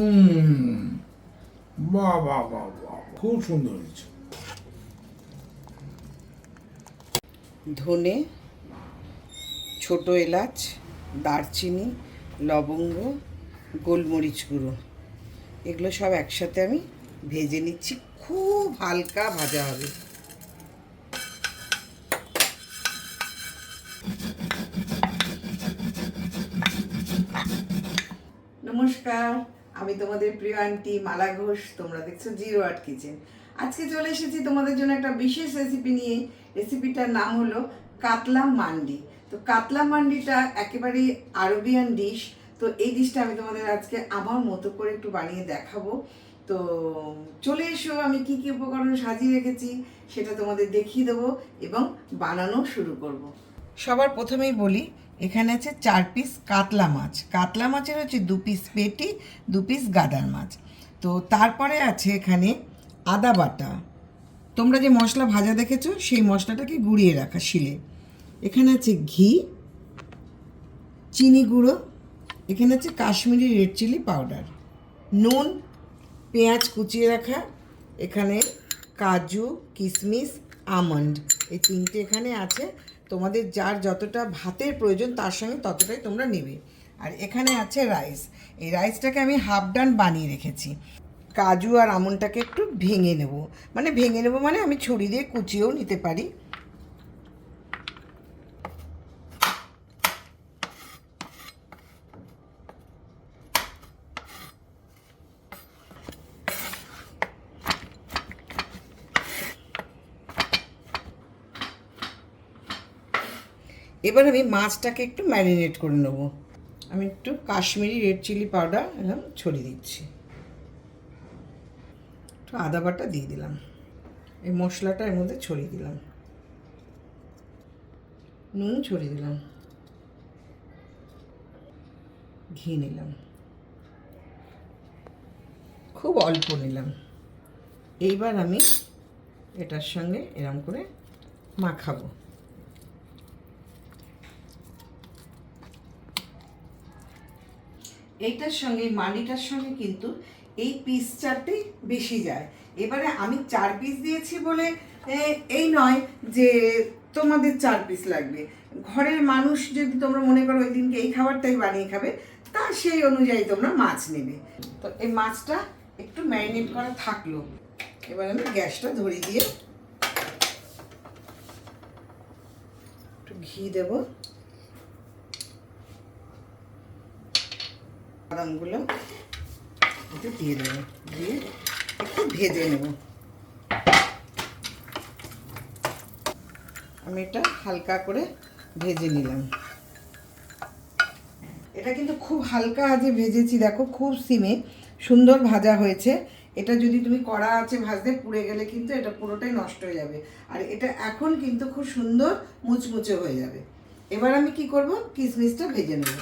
হুম। বাহ বাহ বাহ বাহ খুব সুন্দর হয়েছে। ধনে ছোট এলাচ দারচিনি লবঙ্গ গোলমরিচ গুঁড়ো। এগুলো সব একসাথে আমি ভেজে নিচ্ছি। খুব হালকা ভাজা হবে। নমস্কার। আমি তোমাদের প্রিয় আন্টি মালা ঘোষ, তোমরা দেখছ জিরো আর্ট কিচেন আজকে চলে এসেছি তোমাদের জন্য একটা বিশেষ রেসিপি নিয়ে। রেসিপিটার নাম হলো কাতলা মান্ডি। তো কাতলা মান্ডিটা একেবারেই আরবিয়ান ডিশ তো এই ডিশটা আমি তোমাদের আজকে আমার মতো করে একটু বানিয়ে দেখাবো। তো চলে এসো, আমি কি কি উপকরণ সাজিয়ে রেখেছি সেটা তোমাদের দেখিয়ে দেবো এবং বানানো শুরু করব। সবার প্রথমেই বলি এখানে আছে চার পিস কাতলা মাছ। কাতলা মাছের হচ্ছে দু পিস পেটি, দু পিস গাদার মাছ। তো তারপরে আছে এখানে আদা বাটা। তোমরা যে মশলা ভাজা দেখেছ, সেই মশলাটাকে গুঁড়িয়ে রাখা শিলে। এখানে আছে ঘি, চিনি গুঁড়ো, এখানে আছে কাশ্মীরি রেড চিলি পাউডার নুন, পেঁয়াজ কুচিয়ে রাখা, এখানে কাজু কিশমিশ আমন্ড। এই তিনটে এখানে আছে। তোমাদের যার যতটা ভাতের প্রয়োজন তার সঙ্গে ততটাই তোমরা নেবে। আর এখানে আছে রাইস এই রাইসটাকে আমি হাফ ডান বানিয়ে রেখেছি। কাজু আর আমনটাকে একটু ভেঙে নেব। মানে ভেঙে নেব মানে আমি ছুরি দিয়ে কুচিয়েও নিতে পারি। এবার আমি মাছটাকে একটু ম্যারিনেট করে নেব। আমি একটু কাশ্মীরি রেড চিলি পাউডার এরকম ছড়িয়ে দিচ্ছি। একটু আদা বাটা দিয়ে দিলাম। এই মশলাটা এর মধ্যে ছড়িয়ে দিলাম। নুন ছড়িয়ে দিলাম। ঘি নিলাম। খুব অল্প নিলাম। এইবার আমি এটার সঙ্গে এরম করে মাখাবো। এইটার সঙ্গে, মানিটার সঙ্গে কিন্তু এই পিস চারটি বেশি যায়। এবারে আমি চার পিস দিয়েছি বলে এই নয় যে তোমাদের চার পিস লাগবে। ঘরের মানুষ যদি তোমরা মনে করো ওই দিনকে এই খাবারটাই বানিয়ে খাবে, তা সেই অনুযায়ী তোমরা মাছ নেবে। তো এই মাছটা একটু ম্যারিনেট করা থাকল। এবার আমি গ্যাসটা ধরে দিয়ে একটু ঘি দেবো। বাদামগুলো একটু দিয়ে দেবো, দিয়ে একটু ভেজে নেব। আমি এটা হালকা করে ভেজে নিলাম। এটা কিন্তু খুব হালকা আজে ভেজেছি, দেখো খুব সিমে, সুন্দর ভাজা হয়েছে। এটা যদি তুমি কড়া আছে ভাজতে পুড়ে গেলে কিন্তু এটা পুরোটাই নষ্ট হয়ে যাবে। আর এটা এখন কিন্তু খুব সুন্দর মুচমুচে হয়ে যাবে। এবার আমি কি করব? কিশমিশটা ভেজে নেব।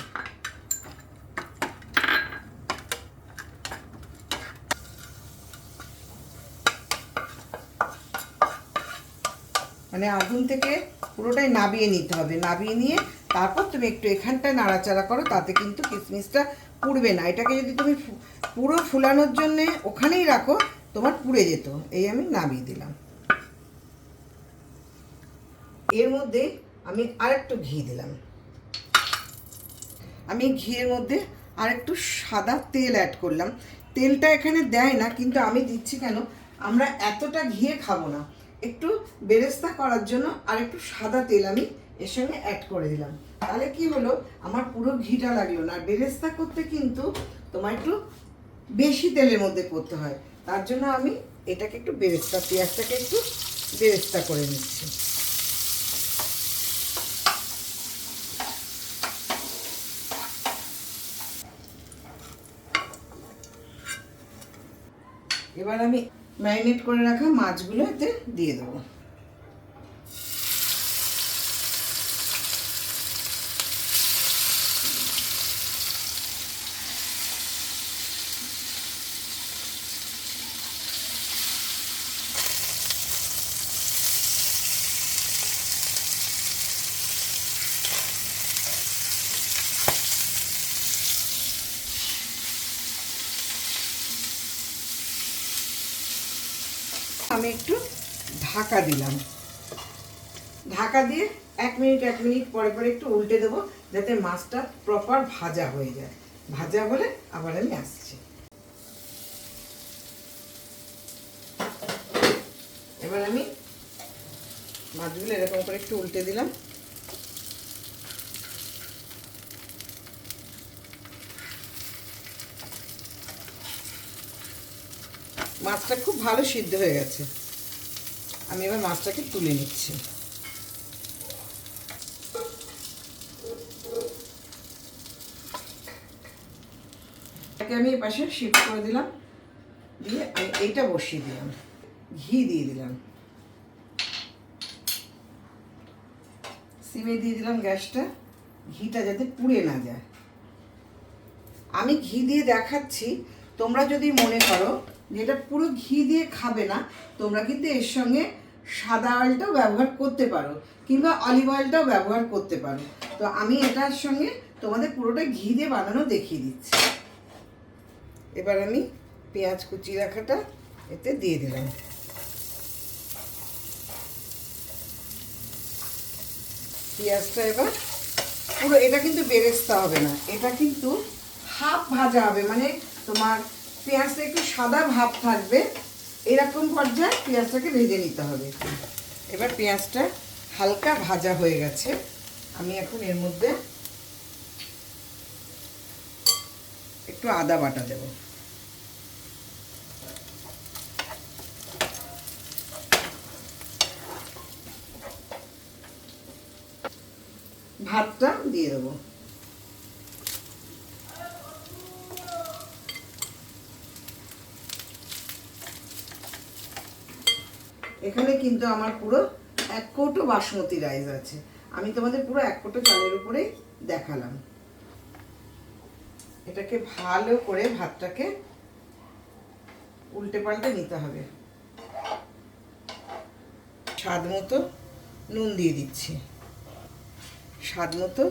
মানে আগুন থেকে পুরোটাই নাবিয়ে নিতে হবে। নাবিয়ে নিয়ে তারপর তুমি একটু এখানটায় নাড়াচাড়া করো, তাতে কিন্তু কিশমিশটা পুড়বে না। এটাকে যদি তুমি পুরো ফুলানোর জন্যে ওখানেই রাখো, তোমার পুড়ে যেত। এই আমি নামিয়ে দিলাম। এর মধ্যে আমি আরেকটু ঘি দিলাম। আমি ঘিয়ের মধ্যে আরেকটু সাদা তেল অ্যাড করলাম। তেলটা এখানে দেয় না, কিন্তু আমি দিচ্ছি কেন? আমরা এতটা ঘিয়ে খাব না। একটু বেরেস্তা করার জন্য আর একটু সাদা তেল আমি এর সঙ্গে অ্যাড করে দিলাম। তাহলে কি হলো? আমার পুরো ঘিটা লাগল না। আর বেরেস্তা করতে কিন্তু তোমার একটু বেশি তেলের মধ্যে করতে হয়। তার জন্য আমি এটাকে একটু বেরেস্তা, পেঁয়াজটাকে একটু বেরেস্তা করে নিচ্ছি। এবার আমি ম্যারিনেট করে রাখা মাছগুলো এতে দিয়ে দেবো। আমি একটু ঢাকা দিলাম। ঢাকা দিয়ে এক মিনিট এক মিনিট পরে পরে একটু উল্টে দেবো যাতে মাছটা প্রপার ভাজা হয়ে যায়। ভাজা হলে আবার আমি আসছি। এবার আমি মাছগুলো এরকম করে একটু উল্টে দিলাম। মাছটা খুব ভালো সিদ্ধ হয়ে গেছে। আমি এবার মাছটাকে তুলে নিচ্ছি। এটাকে আমি পাশে শিফট করে দিলাম। দিয়ে আমি এইটা বসিয়ে দিলাম। ঘি দিয়ে দিলাম। সিমে দিয়ে দিলাম গ্যাসটা। ঘিটা যাতে পুড়ে না যায়। আমি ঘি দিয়ে দেখাচ্ছি। তোমরা যদি মনে করো যে এটা পুরো ঘি দিয়ে খাবে না, তোমরা কিন্তু এর সঙ্গে সাদা অয়েলটাও ব্যবহার করতে পারো, কিংবা অলিভ অয়েলটাও ব্যবহার করতে পারো। তো আমি এটার সঙ্গে তোমাদের পুরোটা ঘি দিয়ে বানানো দেখিয়ে দিচ্ছি। এবার আমি পেঁয়াজ কুচি রাখাটা এতে দিয়ে দিলাম। পেঁয়াজটা এবার পুরো, এটা কিন্তু বেরেস্তা হবে না, এটা কিন্তু হাফ ভাজা হবে মানে তোমার পেঁয়াজটা একটু সাদা ভাব থাকবে। এরকম পর্যায়ে পেঁয়াজটাকে ভেজে নিতে হবে। এবার পেঁয়াজটা হালকা ভাজা হয়ে গেছে। আমি এখন এর মধ্যে একটু আদা বাটা দেব। ভাতটা দিয়ে দেবো। এখানে কিন্তু আমার পুরো এক কৌটো বাসমতি রাইস আছে। আমি তোমাদের পুরো এক কৌটো চালের উপরেই দেখালাম। এটাকে ভালো করে ভাতটাকে উল্টে পাল্টে নিতে হবে। স্বাদ মতো নুন দিয়ে দিচ্ছি। স্বাদ মতো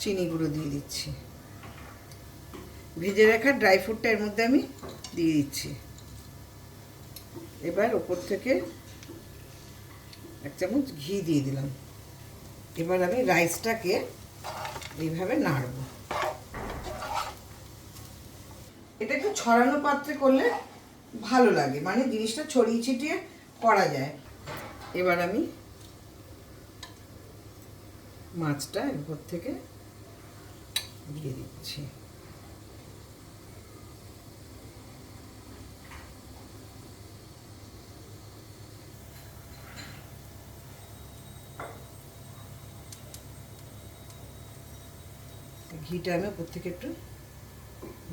চিনি গুঁড়ো দিয়ে দিচ্ছি। ভেজে রাখা ড্রাই ফ্রুটটা এর মধ্যে আমি দিয়ে দিচ্ছি। এবার ওপর থেকে এক চামচ ঘি দিয়ে দিলাম। এবার আমি রাইসটাকে এইভাবে নাড়ব। এটা একটু ছড়ানো পাত্রে করলে ভালো লাগে মানে জিনিসটা ছড়িয়ে ছিটিয়ে করা যায়। এবার আমি মাছটা এরপর থেকে দিয়ে দিচ্ছি। ঘিটা আমি উপর থেকে একটু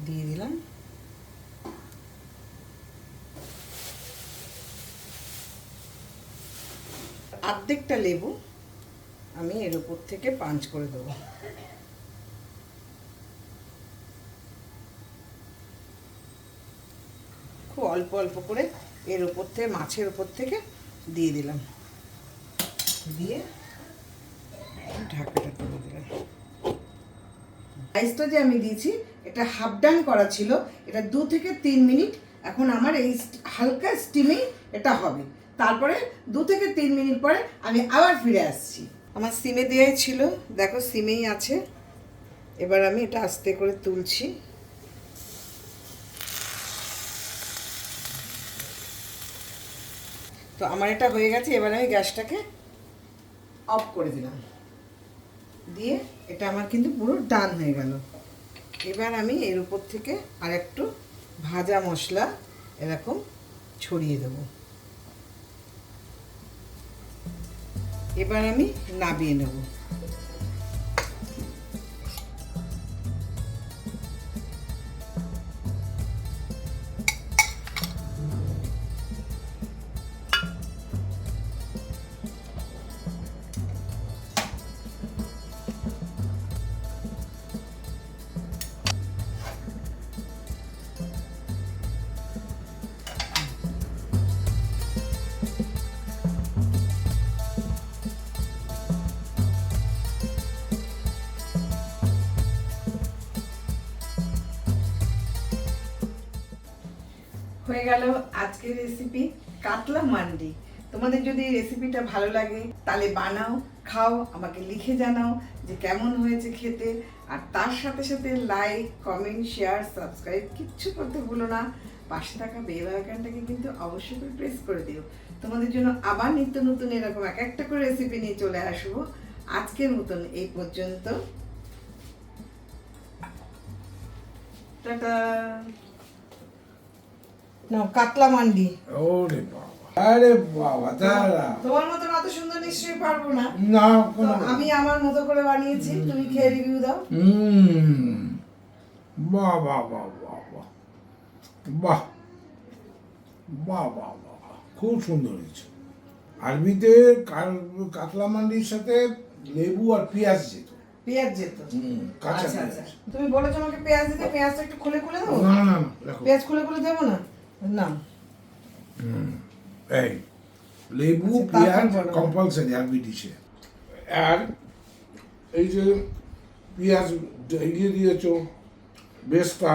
দিয়ে দিলাম। অর্ধেকটা লেবু আমি এর উপর থেকে পাঞ্চ করে দেবো। খুব অল্প অল্প করে এর উপর থেকে মাছের উপর থেকে দিয়ে দিলাম। দিয়ে ঢাকাটা দিলাম রাইসটা যে আমি দিয়েছি, এটা হাফ ডান করা ছিল, এটা দু থেকে তিন মিনিট। এখন আমার এই হালকা স্টিমেই এটা হবে। তারপরে দু থেকে তিন মিনিট পরে আমি আবার ফিরে আসছি। আমার সিমে দেওয়াই ছিল, দেখো সিমেই আছে। এবার আমি এটা আস্তে করে তুলছি। তো আমার এটা হয়ে গেছে, এবার আমি গ্যাসটাকে অফ করে দিলাম। দিয়ে এটা আমার কিন্তু পুরো ডান হয়ে গেল। এবার আমি এর উপর থেকে আর একটু ভাজা মশলা এরকম ছড়িয়ে দেব। এবার আমি নাবিয়ে নেব। হয়ে গেল আজকের রেসিপি কাতলা মান্ডি। তোমাদের যদি রেসিপিটা ভালো লাগে, তাহলে বানাও, খাও, আমাকে লিখে জানাও যে কেমন হয়েছে খেতে। আর তার সাথে সাথে লাইক কমেন্ট শেয়ার সাবস্ক্রাইব কিচ্ছু করতে ভুলো না। পাশে থাকা বেল আইকনটাকে কিন্তু অবশ্যই করে প্রেস করে দিও। তোমাদের জন্য আবার নিত্য নতুন এরকম এক একটা করে রেসিপি নিয়ে চলে আসব। আজকের মতন এই পর্যন্ত। টাটা নাও কাতলা মান্ডি। ওরে বাবা। আরে বাবা দাঁড়া। তোমার মতন অত সুন্দর নিশ্চয়ই পারব না। না আমি আমার মতো করে বানিয়েছি তুমি খেয়ে রিভিউ দাও। হুম। বাহ বাহ বাহ বাহ বাহ। বাহ। বাহ বাহ বাহ। খুব সুন্দর হয়েছে। আরবিতে কাতলা মান্ডির সাথে লেবু আর পেঁয়াজ যেত। পেঁয়াজ যেত। হুম, কাঁচা আচ্ছা আচ্ছা। তুমি বলেছ আমাকে পেঁয়াজ দিতে পেঁয়াজটা একটু খুলে খুলে দেবো না না পেঁয়াজ খুলে খুলে দেবো না? না। এই লেবু আচ্ছা, পেঁয়াজ। কম্পালসারি আরবি ডিশে আর এই যে পেঁয়াজ দিয়ে দিয়েছ বেস্তা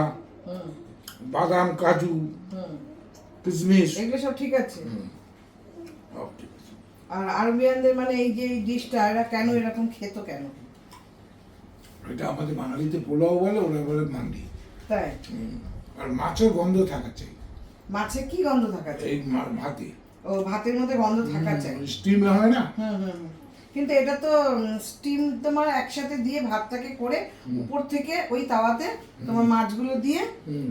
বাদাম কাজু কিশমিশ। এগুলো সব ঠিক আছে? সব ঠিক আছে। আর আরবিয়ানদের মানে এই যে ডিশটা এরা কেন এরকম খেত কেন? এটা আমাদের বাঙালিতে পোলাও বলে ওরা বলে মান্ডি। তাই? আর মাছের গন্ধ থাকা চাই মাছে কি গন্ধ থাকা চাই? এই ভাতে। ও ভাতের মধ্যে গন্ধ থাকা চাই। স্টিমে হয় না? হুম হুম হুম। কিন্তু এটা তো স্টিম তোমার একসাথে দিয়ে ভাতটাকে করে উপর থেকে ওই তাওয়াতে তোমার মাছগুলো দিয়ে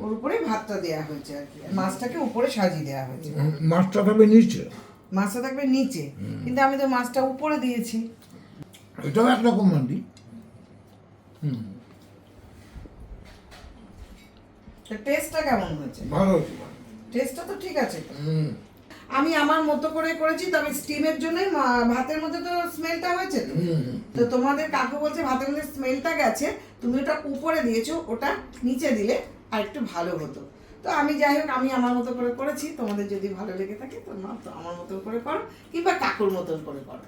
ওর উপরে ভাতটা দেওয়া হয়েছে আর কি। মাছটাকে উপরে সাজিয়ে দেওয়া হয়েছে। মাছটা তবে নিচে? মাছটা থাকবে নিচে। কিন্তু আমি তো মাছটা উপরে দিয়েছি। এটাও একরকম মান্ডি। হুম। তো টেস্টটা কেমন হয়েছে? ভালো হয়েছে ভালো। টেস্টটা তো ঠিক আছে। আমি আমার মতো করে করেছি তবে স্টিমের জন্যই মা- ভাতের মধ্যে তো স্মেলটা হয়েছে তো। তোমাদের কাকু বলছে ভাতের মধ্যে স্মেলটা গেছে তুমি ওটা উপরে দিয়েছ ওটা নিচে দিলে আর একটু ভালো হতো। তো আমি যাই হোক আমি আমার মতো করে করেছি তোমাদের যদি ভালো লেগে থাকে তোমরা তো আমার মতো করে করো কিংবা কাকুর মতন করে করো।